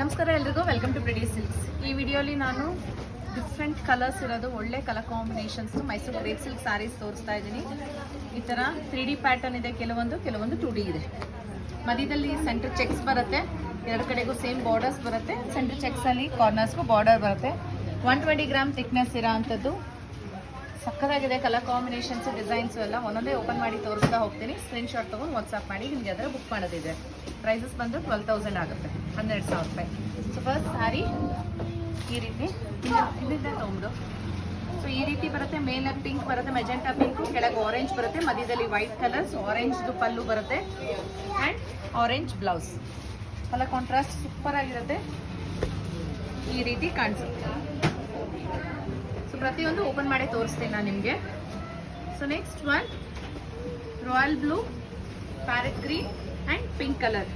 ನಮಸ್ಕಾರ ಎಲ್ರಿಗೂ welcome to ಬ್ರಿಡಿ silks ಈ ವಿಡಿಯೋಲಿ ನಾನು ಡಿಫ್ರೆಂಟ್ ಕಲರ್ಸ್ ಇರೋದು, ಒಳ್ಳೆ colour combinations Mysuru grape silk sarees ತೋರಿಸ್ತಾ ಇದ್ದೀನಿ. ಈ ಥರ ತ್ರೀ ಡಿ ಪ್ಯಾಟರ್ನ್ ಇದೆ, ಕೆಲವೊಂದು ಕೆಲವೊಂದು ಟು ಡಿ ಇದೆ. ಮಧ್ಯದಲ್ಲಿ ಸೆಂಟರ್ ಚೆಕ್ಸ್ ಬರುತ್ತೆ, ಎರಡು ಕಡೆಗೂ ಸೇಮ್ ಬಾರ್ಡರ್ಸ್ ಬರುತ್ತೆ ಸೆಂಟರ್ ಚೆಕ್ಸಲ್ಲಿ ಕಾರ್ನರ್ಸ್ಗೂ ಬಾರ್ಡರ್ ಬರುತ್ತೆ. ಒನ್ ಟ್ವೆಂಟಿ ಗ್ರಾಮ್ ಥಿಕ್ನೆಸ್ ಇರೋ ಅಂಥದ್ದು ಸಕ್ಕತ್ತಾಗಿದೆ ಕಲರ್ ಕಾಂಬಿನೇಷನ್ಸ್, ಡಿಸೈನ್ಸ್ ಎಲ್ಲ ಒಂದೊಂದೇ ಓಪನ್ ಮಾಡಿ ತೋರಿಸ್ತಾ ಹೋಗ್ತೀನಿ. ಸ್ಕ್ರೀನ್ ಶಾಟ್ ತೊಗೊಂಡು ವಾಟ್ಸಪ್ ಮಾಡಿ ನಿಮಗೆ ಅದರ ಬುಕ್ ಮಾಡೋದಿದೆ. ಪ್ರೈಸಸ್ ಬಂದು ಟ್ವೆಲ್ ತೌಸಂಡ್ ಆಗುತ್ತೆ, ಹನ್ನೆರಡು ಸಾವಿರ ರೂಪಾಯಿ. ಸೊ ಫಸ್ಟ್ ಸ್ಯಾರಿ ಈ ರೀತಿ. ಇಲ್ಲಿಂದ ತೊಗೊಂಡು. ಸೊ ಈ ರೀತಿ ಬರುತ್ತೆ ಮೇಲೆ ಪಿಂಕ್ ಬರುತ್ತೆ ಮೆಜೆಂಟಾ ಪಿಂಕ್ ಕೆಳಗೆ ಆರೆಂಜ್ ಬರುತ್ತೆ, ಮಧ್ಯದಲ್ಲಿ ವೈಟ್ ಕಲರ್ಸ್ ಆರೆಂಜ್ದು ಪಲ್ಲು ಬರುತ್ತೆ and orange blouse colour contrast super ಆಗಿರುತ್ತೆ. ಈ ರೀತಿ ಕಾಣಿಸುತ್ತೆ. ಪ್ರತಿಯೊಂದು ಓಪನ್ ಮಾಡಿ ತೋರಿಸ್ತೀನಿ ನಾನು ನಿಮಗೆ. So next one royal blue parrot green and pink colour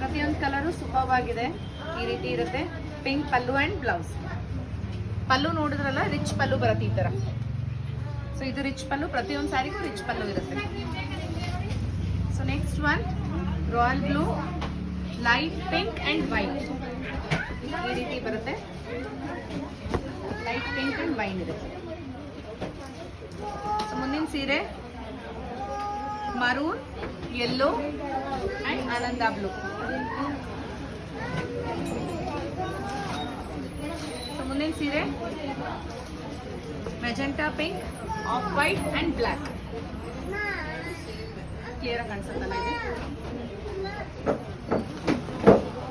ಪ್ರತಿಯೊಂದು ಕಲರು ಆಗಿದೆ ಈ ರೀತಿ ಇರುತ್ತೆ. Pink pallu and blouse pallu ನೋಡಿದ್ರಲ್ಲ ರಿಚ್ ಪಲ್ಲು ಬರುತ್ತೆ ಈ ಥರ ಸೊ ಇದು ರಿಚ್ ಪಲ್ಲು, ಪ್ರತಿಯೊಂದು ಸ್ಯಾರಿಗೂ ರಿಚ್ ಪಲ್ಲು ಇರುತ್ತೆ. So next one royal blue light pink and white ಈ ಬರುತ್ತೆ ಲೈಟ್ ಪಿಂಕ್ ಆ್ಯಂಡ್ ವೈನ್ ಇದೆ ಸೊ ಮುಂದಿನ ಸೀರೆ maroon yellow and Ananda blue so ಮುಂದಿನ ಸೀರೆ magenta pink off white and black clear ಆಗಿ ಕಾಣಿಸುತ್ತಲ್ಲ ಇದು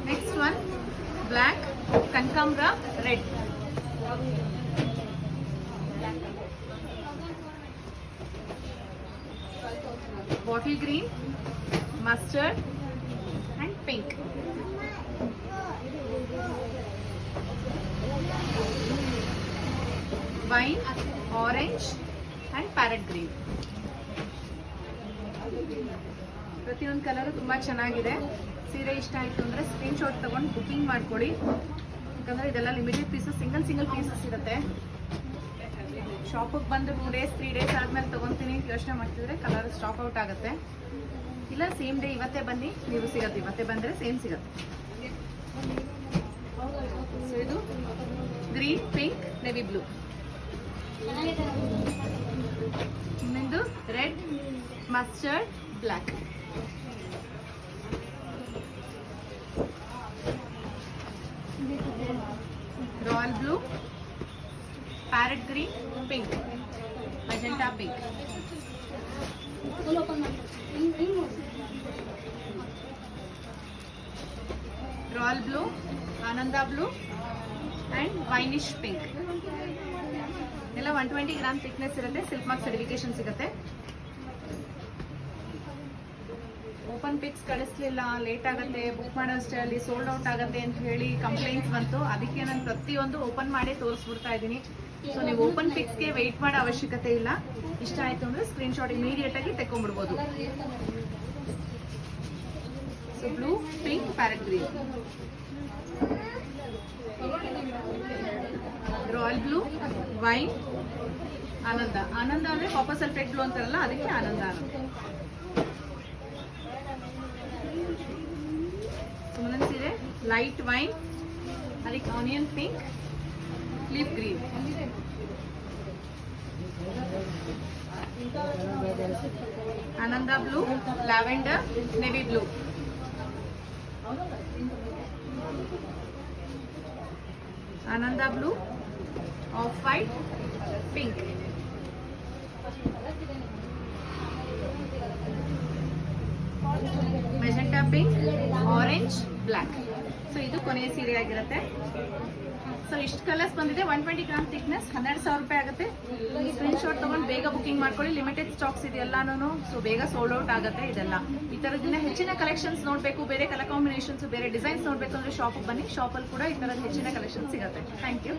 ನೆಕ್ಸ್ಟ್ ಒನ್ ಬ್ಲ್ಯಾಕ್ ಕನಕಾಂಬ್ರ red bottle green, mustard and pink. Wine, orange and parrot green. ಪ್ರತಿಯೊಂದು ಕಲರು ತುಂಬ ಚೆನ್ನಾಗಿದೆ ಸೀರೆ ಇಷ್ಟ ಆಯಿತು ಅಂದರೆ ಸ್ಕ್ರೀನ್ಶಾಟ್ ತೊಗೊಂಡು ಬುಕ್ಕಿಂಗ್ ಮಾಡ್ಕೊಳ್ಳಿ ಯಾಕಂದರೆ ಇದೆಲ್ಲ limited pieces single single pieces ಇರುತ್ತೆ ಶಾಪಿಗೆ ಬಂದು ಟೂ ಡೇಸ್ ತ್ರೀ ಡೇಸ್ ಆದ್ಮೇಲೆ ತೊಗೊತೀನಿ. ಯೋಚನೆ ಮಾಡ್ತಿದ್ರೆ ಕಲರ್ ಸ್ಟಾಕ್ ಔಟ್ ಆಗುತ್ತೆ. ಇಲ್ಲ ಸೇಮ್ ಡೇ ಇವತ್ತೇ ಬನ್ನಿ. ನೀವು ಸಿಗತ್ತೆ. ಇವತ್ತೇ ಬಂದರೆ ಸೇಮ್ ಸಿಗತ್ತೆ. ಇದು ಗ್ರೀನ್ ಪಿಂಕ್ ನೆವಿ ಬ್ಲೂ ಇನ್ನೊಂದು red mustard black royal blue parrot green pink Magenta pink royal blue Ananda blue and winish pink ಎಲ್ಲ ಒನ್ ಟ್ವೆಂಟಿ ಗ್ರಾಮ್ ಥಿಕ್ನೆಸ್ ಇರುತ್ತೆ. ಸಿಲ್ಕ್ ಮಾರ್ಕ್ ಸರ್ಟಿಫಿಕೇಶನ್ ಸಿಗುತ್ತೆ. ಓಪನ್ ಪಿಕ್ಸ್ ಕಳಿಸ್ಲಿಲ್ಲ. Late ಆಗುತ್ತೆ. Book ಮಾಡೋ ಅಲ್ಲಿ sold out ಆಗುತ್ತೆ ಅಂತ ಹೇಳಿ ಕಂಪ್ಲೇಂಟ್ಸ್ ಬಂತು. ಅದಕ್ಕೆ ನಾನು ಪ್ರತಿಯೊಂದು ಓಪನ್ ಮಾಡಿ ತೋರಿಸ್ಬಿಡ್ತಾ ಇದ್ದೀನಿ. ಸೊ ನೀವು ಓಪನ್ ಪಿಕ್ಸ್ಗೆ ವೆಯ್ಟ್ ಮಾಡೋ ಅವಶ್ಯಕತೆ ಇಲ್ಲ. ಇಷ್ಟ ಆಯಿತು ಅಂದರೆ ಸ್ಕ್ರೀನ್ಶಾಟ್ ಇಮಿಡಿಯೇಟ್ ಆಗಿ ತೆಕ್ಕೊಂಡ್ಬಿಡ್ಬೋದು so blue pink parrot green royal blue wine Ananda Ananda ಅಂದರೆ ಕಾಪರ್ ಸಲ್ಫೇಟ್ ಬ್ಲೂ ಅಂತಾರಲ್ಲ, ಅದಕ್ಕೆ ಆನಂದ ಆನಂದ ಸೀರೆ ಲೈಟ್ ವೈನ್ ಅದಕ್ಕೆ onion pink leaf green Ananda blue lavender navy blue Ananda blue off white pink magenta pink orange black so ಇದು ಕೊನೆಯ ಸೀರೆ ಆಗಿರುತ್ತೆ. So ಇಷ್ಟು ಕಲರ್ಸ್ ಬಂದಿದೆ. ಒನ್ ಟ್ವೆಂಟಿ ಗ್ರಾಮ್ ಥಿಕ್ನೆಸ್ ಹನ್ನೆರಡು ಸಾವಿರ ರೂಪಾಯಿ ಆಗುತ್ತೆ. ಸ್ಕ್ರೀನ್ ಶಾಟ್ ತೊಗೊಂಡು ಬೇಗ ಬುಕಿಂಗ್ ಮಾಡ್ಕೊಳ್ಳಿ. ಲಿಮಿಟೆಡ್ ಸ್ಟಾಕ್ಸ್ ಇದೆ ಎಲ್ಲಾನು ಸೊ ಬೇಗ ಸೋಲ್ಡ್ ಔಟ್ ಆಗುತ್ತೆ ಇದೆಲ್ಲ. ಈ ಥರದಿಂದ ಹೆಚ್ಚಿನ ಕಲೆಕ್ಷನ್ಸ್ ನೋಡಬೇಕು. ಬೇರೆ ಕಲರ್ ಕಾಂಬಿನೇಷನ್ಸ್ ಬೇರೆ ಡಿಸೈನ್ಸ್ ನೋಡಬೇಕು ಅಂದರೆ ಶಾಪಿಗೆ ಬನ್ನಿ. ಶಾಪಲ್ಲಿ ಕೂಡ ಈ ಥರದ ಹೆಚ್ಚಿನ ಕಲೆಕ್ಷನ್ಸ್ ಸಿಗುತ್ತೆ. Thank you